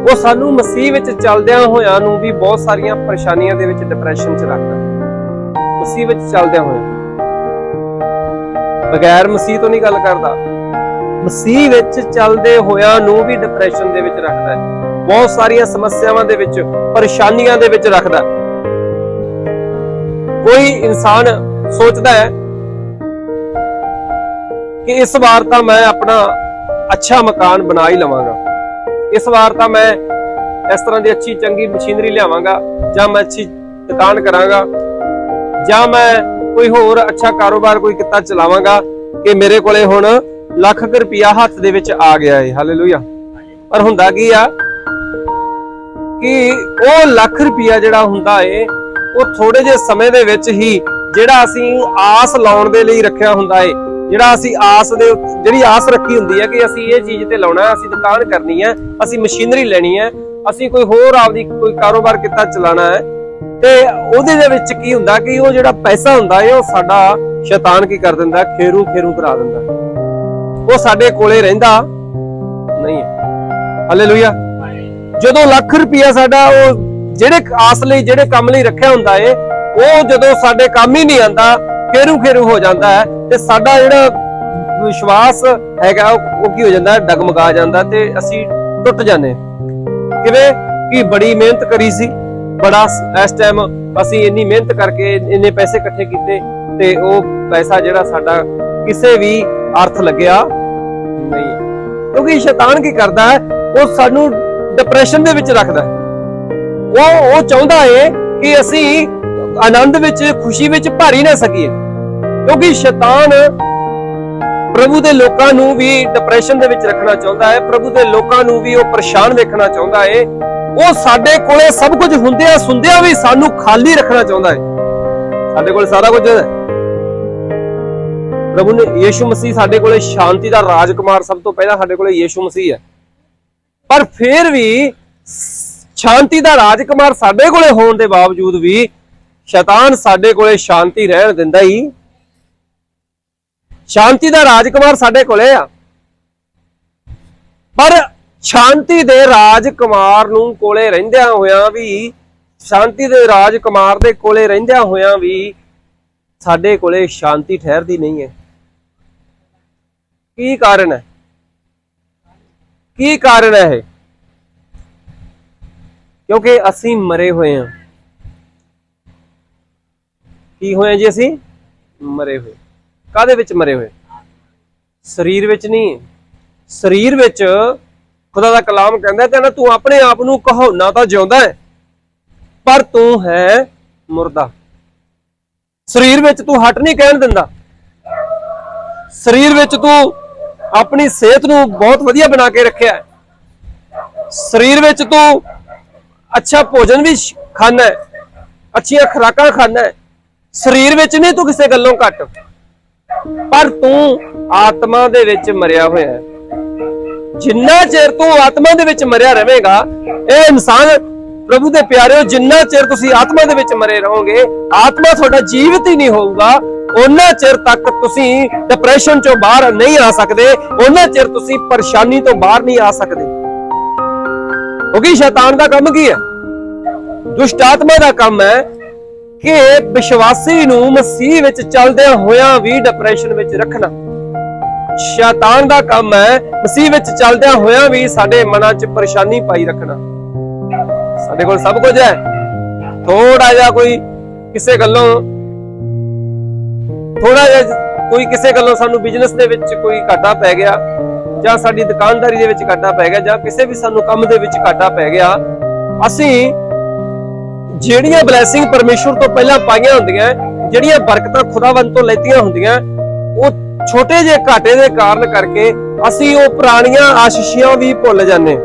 ਉਹ ਸਾਨੂੰ ਮਸੀਹ ਵਿੱਚ ਚੱਲਦਿਆਂ ਹੋਇਆਂ ਨੂੰ ਵੀ ਬਹੁਤ ਸਾਰੀਆਂ ਪਰੇਸ਼ਾਨੀਆਂ ਦੇ ਵਿੱਚ ਡਿਪਰੈਸ਼ਨ 'ਚ ਰੱਖਦਾ। ਮਸੀਹ ਵਿੱਚ ਚੱਲਦਿਆਂ ਹੋਇਆਂ। ਬਗੈਰ ਮਸੀਹ ਤੋਂ ਨਹੀਂ ਗੱਲ ਕਰਦਾ। ਮਸੀਹ ਵਿੱਚ ਚੱਲਦੇ ਹੋਇਆਂ ਨੂੰ ਵੀ ਡਿਪਰੈਸ਼ਨ ਦੇ ਵਿੱਚ ਰੱਖਦਾ ਹੈ। ਬਹੁਤ ਸਾਰੀਆਂ ਸਮੱਸਿਆਵਾਂ ਦੇ ਵਿੱਚ, ਪਰੇਸ਼ਾਨੀਆਂ ਦੇ ਵਿੱਚ ਰੱਖਦਾ ਕੋਈ ਇਨਸਾਨ ਸੋਚਦਾ ਹੈ ਕਿ ਇਸ ਵਾਰ ਤਾਂ ਮੈਂ ਆਪਣਾ ਅੱਛਾ ਮਕਾਨ ਬਣਾ ਹੀ ਲਵਾਂਗਾ। ਇਸ ਵਾਰ ਤਾਂ ਮੈਂ ਇਸ ਤਰ੍ਹਾਂ ਦੀ ਅੱਛੀ ਚੰਗੀ ਮਸ਼ੀਨਰੀ ਲਿਆਵਾਂਗਾ, ਜਾਂ ਮੈਂ ਅੱਛੀ ਦੁਕਾਨ ਕਰਾਂਗਾ, ਜਾਂ ਮੈਂ ਕੋਈ ਹੋਰ ਅੱਛਾ ਕਾਰੋਬਾਰ ਕੋਈ ਕਿੱਤਾ ਚਲਾਵਾਂਗਾ ਕਿ ਮੇਰੇ ਕੋਲੇ ਹੁਣ ਲੱਖ ਰੁਪਇਆ ਹੱਥ ਦੇ ਵਿੱਚ ਆ ਗਿਆ ਹੈ ਹਾਲੇਲੂਇਆ। ਪਰ ਹੁੰਦਾ ਕੀ ਆ ਕਿ ਉਹ ਲੱਖ ਰੁਪਇਆ ਜਿਹੜਾ ਹੁੰਦਾ ਏ, ਉਹ ਥੋੜੇ ਜਿਹੇ ਸਮੇਂ ਦੇ ਵਿੱਚ ਹੀ ਜਿਹੜਾ ਅਸੀਂ ਆਸ ਲਾਉਣ ਦੇ ਲਈ ਰੱਖਿਆ ਹੁੰਦਾ ਏ ਜਿਹੜਾ ਅਸੀਂ ਆਸ ਦੇ ਜਿਹੜੀ ਆਸ ਰੱਖੀ ਹੁੰਦੀ ਹੈ ਕਿ ਅਸੀਂ ਇਹ ਚੀਜ਼ ਤੇ ਲਾਉਣਾ ਅਸੀਂ ਦੁਕਾਨ ਕਰਨੀ ਹੈ, ਅਸੀਂ ਮਸ਼ੀਨਰੀ ਲੈਣੀ ਹੈ, ਅਸੀਂ ਕੋਈ ਹੋਰ ਆਪਦੀ ਕੋਈ ਕਾਰੋਬਾਰ ਕਿੱਤਾ ਚਲਾਣਾ ਹੈ, ਤੇ ਉਹਦੇ ਦੇ ਵਿੱਚ ਕੀ ਹੁੰਦਾ ਕਿ ਉਹ ਜਿਹੜਾ ਪੈਸਾ ਹੁੰਦਾ ਹੈ, ਉਹ ਸਾਡਾ ਸ਼ੈਤਾਨ ਕੀ ਕਰ ਦਿੰਦਾ, ਖੇਰੂ ਖੇਰੂ ਕਰਾ ਦਿੰਦਾ। ਉਹ ਸਾਡੇ ਕੋਲੇ ਰਹਿੰਦਾ। ਨਹੀਂ ਹੈ। ਹਾਲੇਲੂਇਆ ਜਦੋਂ ਲੱਖ ਰੁਪਇਆ ਸਾਡਾ ਉਹ ਜਿਹੜੇ ਆਸ ਲਈ, ਜਿਹੜੇ ਕੰਮ ਲਈ ਰੱਖਿਆ ਹੁੰਦਾ ਏ ਉਹ ਜਦੋਂ ਸਾਡੇ ਕੰਮ ਹੀ ਨਹੀਂ ਆਂਦਾ ਖੇਰੂ ਖੇਰੂ ਹੋ ਜਾਂਦਾ ਹੈ ਤੇ ਸਾਡਾ ਜਿਹੜਾ ਵਿਸ਼ਵਾਸ ਹੈਗਾ, ਉਹ ਕੀ ਹੋ ਜਾਂਦਾ ਹੈ ਡਗਮਗਾ ਜਾਂਦਾ ਤੇ ਅਸੀਂ ਟੁੱਟ ਜਾਂਦੇ ਕਿਵੇਂ? ਕਿ ਬੜੀ ਮਿਹਨਤ ਕਰੀ ਸੀ, ਬੜਾ ਇਸ ਟਾਈਮ ਅਸੀਂ ਇੰਨੀ ਮਿਹਨਤ ਕਰਕੇ ਇੰਨੇ ਪੈਸੇ ਇਕੱਠੇ ਕੀਤੇ ਤੇ ਉਹ ਪੈਸਾ ਜਿਹੜਾ ਸਾਡਾ ਕਿਸੇ ਵੀ ਅਰਥ ਲੱਗਿਆ ਨਹੀਂ। ਕਿਉਂਕਿ ਸ਼ੈਤਾਨ ਕੀ ਕਰਦਾ ਹੈ, ਉਹ ਸਾਨੂੰ ਡਿਪਰੈਸ਼ਨ ਦੇ ਵਿੱਚ ਰੱਖਦਾ ਹੈ। ਉਹ ਉਹ ਚਾਹੁੰਦਾ ਏ ਕਿ ਅਸੀਂ ਆਨੰਦ ਵਿੱਚ, ਖੁਸ਼ੀ ਵਿੱਚ ਭਾਰੀ ਨਾ ਸਕੀਏ। ਕਿਉਂਕਿ ਸ਼ੈਤਾਨ ਪ੍ਰਭੂ ਦੇ ਲੋਕਾਂ ਨੂੰ ਵੀ ਡਿਪਰੈਸ਼ਨ ਦੇ ਵਿੱਚ ਰੱਖਣਾ ਚਾਹੁੰਦਾ ਹੈ, ਪ੍ਰਭੂ ਦੇ ਲੋਕਾਂ ਨੂੰ ਵੀ ਉਹ ਪਰੇਸ਼ਾਨ ਵੇਖਣਾ ਚਾਹੁੰਦਾ ਹੈ। ਉਹ ਸਾਡੇ ਕੋਲੇ ਸਭ ਕੁਝ ਹੁੰਦਿਆਂ ਸੁਣਦਿਆਂ ਵੀ ਸਾਨੂੰ ਖਾਲੀ ਰੱਖਣਾ ਚਾਹੁੰਦਾ ਹੈ। ਸਾਡੇ ਕੋਲ ਸਾਰਾ ਕੁਝ ਹੈ। ਪ੍ਰਭੂ ਨੇ ਯੀਸ਼ੂ ਮਸੀਹ ਸਾਡੇ ਕੋਲੇ ਸ਼ਾਂਤੀ ਦਾ ਰਾਜਕੁਮਾਰ ਸਭ ਤੋਂ ਪਹਿਲਾਂ ਸਾਡੇ ਕੋਲੇ ਯੀਸ਼ੂ ਮਸੀਹ ਹੈ। ਪਰ ਫਿਰ ਵੀ ਸ਼ਾਂਤੀ ਦਾ ਰਾਜਕੁਮਾਰ ਸਾਡੇ ਕੋਲੇ ਹੋਣ ਦੇ ਬਾਵਜੂਦ ਵੀ ਸ਼ੈਤਾਨ ਸਾਡੇ ਕੋਲੇ ਸ਼ਾਂਤੀ ਰਹਿਣ ਦਿੰਦਾ ਹੀ ਸ਼ਾਂਤੀ ਦਾ ਰਾਜਕੁਮਾਰ ਸਾਡੇ ਕੋਲੇ ਆ। ਪਰ ਸ਼ਾਂਤੀ ਦੇ ਰਾਜਕੁਮਾਰ ਨੂੰ ਕੋਲੇ ਰਹਿੰਦਿਆਂ ਹੋਇਆਂ ਵੀ, ਸ਼ਾਂਤੀ ਦੇ ਰਾਜਕੁਮਾਰ ਦੇ ਕੋਲੇ ਰਹਿੰਦਿਆਂ ਹੋਇਆਂ ਵੀ ਸਾਡੇ ਕੋਲੇ ਸ਼ਾਂਤੀ ਠਹਿਰਦੀ ਨਹੀਂ ਹੈ। ਕੀ ਕਾਰਨ ਹੈ? ਕੀ ਕਾਰਨ ਹੈ ਇਹ? ਕਿਉਂਕਿ ਅਸੀਂ ਮਰੇ ਹੋਏ ਹਾਂ। ਕੀ ਹੋਏ ਜੀ ਅਸੀਂ? ਮਰੇ ਹੋਏ। ਕਾਦੇ ਵਿੱਚ ਮਰੇ ਹੋਏ? ਸਰੀਰ ਵਿੱਚ ਨਹੀਂ। ਸਰੀਰ ਵਿੱਚ ਖੁਦਾ ਦਾ ਕਲਾਮ ਕਹਿੰਦਾ ਕਿ ਨਾ ਤੂੰ ਆਪਣੇ ਆਪ ਨੂੰ ਕਹਾਉਣਾ ਤਾਂ ਜਿਉਂਦਾ ਹੈ, ਪਰ ਤੂੰ ਹੈ ਮੁਰਦਾ। ਸਰੀਰ ਵਿੱਚ ਤੂੰ ਹਟ ਨਹੀਂ ਕਹਿਣ ਦਿੰਦਾ। ਸਰੀਰ ਵਿੱਚ ਤੂੰ ਆਪਣੀ ਸਿਹਤ ਨੂੰ ਬਹੁਤ ਵਧੀਆ ਬਣਾ ਕੇ ਰੱਖਿਆ ਹੈ। ਸਰੀਰ ਵਿੱਚ ਤੂੰ ਅੱਛਾ ਭੋਜਨ ਵੀ ਸ਼- ਖਾਣਾ ਹੈ, ਅੱਛੀਆਂ ਖੁਰਾਕਾਂ ਖਾਣਾ ਹੈ। ਸਰੀਰ ਵਿੱਚ ਨਹੀਂ ਤੂੰ ਕਿਸੇ ਗੱਲੋਂ ਘੱਟ। ਪਰ ਤੂੰ ਆਤਮਾ ਦੇ ਵਿੱਚ ਮਰਿਆ ਹੋਇਆ ਹੈ। ਜਿੰਨਾ ਚਿਰ ਤੂੰ ਆਤਮਾ ਦੇ ਵਿੱਚ ਮਰਿਆ ਰਹੇਗਾ, ਇਹ ਇਨਸਾਨ ਪ੍ਰਭੂ ਦੇ ਪਿਆਰਿਓ, ਜਿੰਨਾ ਚਿਰ ਤੁਸੀਂ ਆਤਮਾ ਦੇ ਵਿੱਚ ਮਰੇ ਰਹੋਗੇ, ਆਤਮਾ ਤੁਹਾਡਾ ਜੀਵਤ ਹੀ ਨਹੀਂ ਹੋਊਗਾ। ਉਹਨਾਂ ਚਿਰ ਤੱਕ ਤੁਸੀਂ ਡਿਪਰੈਸ਼ਨ ਚੋਂ ਬਾਹਰ ਨਹੀਂ ਆ ਸਕਦੇ, ਉਹਨਾਂ ਚਿਰ ਤੁਸੀਂ ਪਰੇਸ਼ਾਨੀ ਤੋਂ ਬਾਹਰ ਨਹੀਂ ਆ ਸਕਦੇ। ਕਿਉਂਕਿ ਸ਼ੈਤਾਨ ਦਾ ਕੰਮ ਕੀ ਹੈ? ਦੁਸ਼ਟ ਆਤਮਾ ਦਾ ਕੰਮ ਹੈ ਕਿ ਵਿਸ਼ਵਾਸੀ ਨੂੰ ਮਸੀਹ ਵਿੱਚ ਚੱਲਦਿਆਂ ਹੋਇਆਂ ਵੀ ਡਿਪਰੈਸ਼ਨ ਵਿੱਚ ਰੱਖਣਾ। ਸ਼ੈਤਾਨ ਦਾ ਕੰਮ ਹੈ ਮਸੀਹ ਵਿੱਚ ਚੱਲਦਿਆਂ ਹੋਇਆਂ ਵੀ ਸਾਡੇ ਮਨਾਂ 'ਚ ਪਰੇਸ਼ਾਨੀ ਪਾਈ ਰੱਖਣਾ। ਸਾਡੇ ਕੋਲ ਸਭ ਕੁਝ ਹੈ। ਥੋੜਾ ਜਿਹਾ ਕੋਈ ਕਿਸੇ ਗੱਲੋਂ ਥੋੜਾ ਜਿਹਾ ਕੋਈ ਕਿਸੇ ਗੱਲੋਂ ਸਾਨੂੰ ਬਿਜ਼ਨਸ ਦੇ ਵਿੱਚ ਕੋਈ ਘਾਟਾ ਪੈ ਗਿਆ ਜਾਂ ਸਾਡੀ ਦੁਕਾਨਦਾਰੀ ਦੇ ਵਿੱਚ ਘਾਟਾ ਪੈ ਗਿਆ ਜਾਂ ਕਿਸੇ ਵੀ ਸਾਨੂੰ ਕੰਮ ਦੇ ਵਿੱਚ ਘਾਟਾ ਪੈ ਗਿਆ, ਅਸੀਂ ਜਿਹੜੀਆਂ ਬਲੇਸਿੰਗ ਪਰਮੇਸ਼ਵਰ ਤੋਂ ਪਹਿਲਾਂ ਪਾਈਆਂ ਹੁੰਦੀਆਂ, ਜਿਹੜੀਆਂ ਬਰਕਤਾਂ ਖੁਦਾਵੰਦ ਤੋਂ ਲੈਤੀਆਂ ਹੁੰਦੀਆਂ, ਉਹ ਛੋਟੇ ਜਿਹੇ ਘਾਟੇ ਦੇ ਕਾਰਨ ਕਰਕੇ ਅਸੀਂ ਉਹ ਪੁਰਾਣੀਆਂ ਆਸ਼ੀਸ਼ੀਆਂ ਵੀ ਭੁੱਲ ਜਾਂਦੇ